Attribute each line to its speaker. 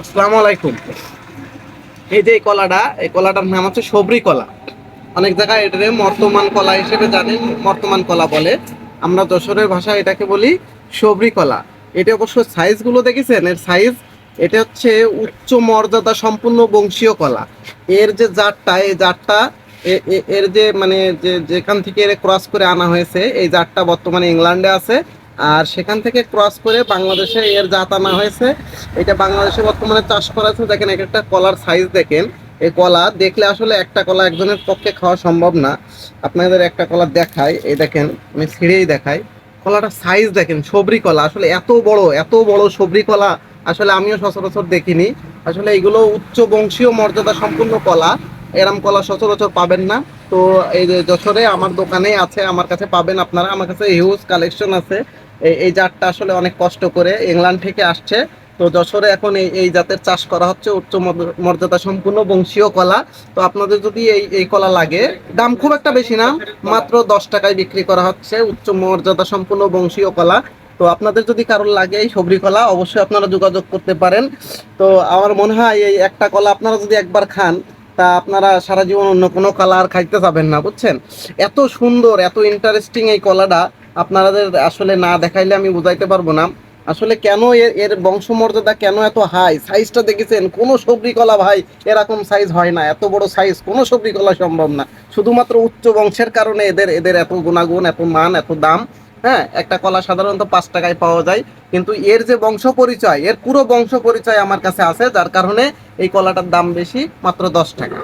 Speaker 1: আসসালামু আলাইকুম। এই যে কলাটা, এই কলাটার নাম হচ্ছে সবরি কলা। অনেক জায়গায় এটাকে মর্তমান কলা হিসেবে জানেন, মর্তমান কলা বলে। আমরা যশোরের ভাষায় এটাকে বলি সবরি কলা। এটা অবশ্য সাইজগুলো দেখেছেন? এর সাইজ এটা হচ্ছে উচ্চ মর্যাদা সম্পূর্ণ বংশীয় কলা। এর যে জাতটা, এই জাতটা এর যে মানে যে, যেখান থেকে এর ক্রস করে আনা হয়েছে, এই জাতটা বর্তমানে ইংল্যান্ডে আছে। আর সেখান থেকে ক্রস করে বাংলাদেশে এর জাত আনা হয়েছে। এটা বাংলাদেশে বর্তমানে চাষ করা দেখেন, এক একটা কলার সাইজ দেখেন। এই কলা দেখলে আসলে একটা কলা একজনের পক্ষে খাওয়া সম্ভব না। আপনাদের একটা কলা দেখাই। এই দেখেন, আমি ছিঁড়েই দেখাই। কলাটা সাইজ দেখেন, সবরি কলা। আসলে এত বড় এত বড় সবরি কলা আসলে আমিও সচরাচর দেখিনি। আসলে এগুলো উচ্চ বংশীয় মর্যাদা সম্পূর্ণ কলা। এরম কলা সচরাচর পাবেন না। তো এই যে যশোরে আমার দোকানে আছে, আমার কাছে পাবেন আপনারা। আমার কাছে হিউজ কালেকশন আছে। এই এই জাতটা আসলে অনেক কষ্ট করে ইংল্যান্ড থেকে আসছে। তো যশোরে এখন এই এই জাতের চাষ করা হচ্ছে উচ্চ মর্যাদা সম্পূর্ণ বংশীয় কলা। তো আপনাদের যদি এই এই কলা লাগে, দাম খুব একটা বেশি না, মাত্র দশ টাকায় বিক্রি করা হচ্ছে উচ্চ মর্যাদা সম্পূর্ণ বংশীয় কলা। তো আপনাদের যদি কারোর লাগে এই সবরি কলা, অবশ্যই আপনারা যোগাযোগ করতে পারেন। তো আমার মনে হয় এই একটা কলা আপনারা যদি একবার খান, তা আপনারা সারা জীবন অন্য কোনো কলা আর খাইতে যাবেন না, বুঝছেন? এত সুন্দর, এত ইন্টারেস্টিং এই কলাটা। আপনাদের আসলে না দেখাইলে আমি বুঝাইতে পারব না। আসলে কেন এর এর বংশমর্যাদা কেন এত হাই সাইজটা দেখেছেন? কোনো সবরি কলা ভাই এরকম সাইজ হয় না। এত বড় সাইজ কোনো সবরি কলা সম্ভব না। শুধুমাত্র উচ্চ বংশের কারণে এদের এদের এত গুণাগুণ, এত মান, এত দাম হ্যাঁ? একটা কলা সাধারণত পাঁচ টাকায় পাওয়া যায়। কিন্তু এর যে বংশ পরিচয়, এর পুরো বংশ পরিচয় আমার কাছে আছে, যার কারণে এই কলাটার দাম বেশি, মাত্র দশ টাকা।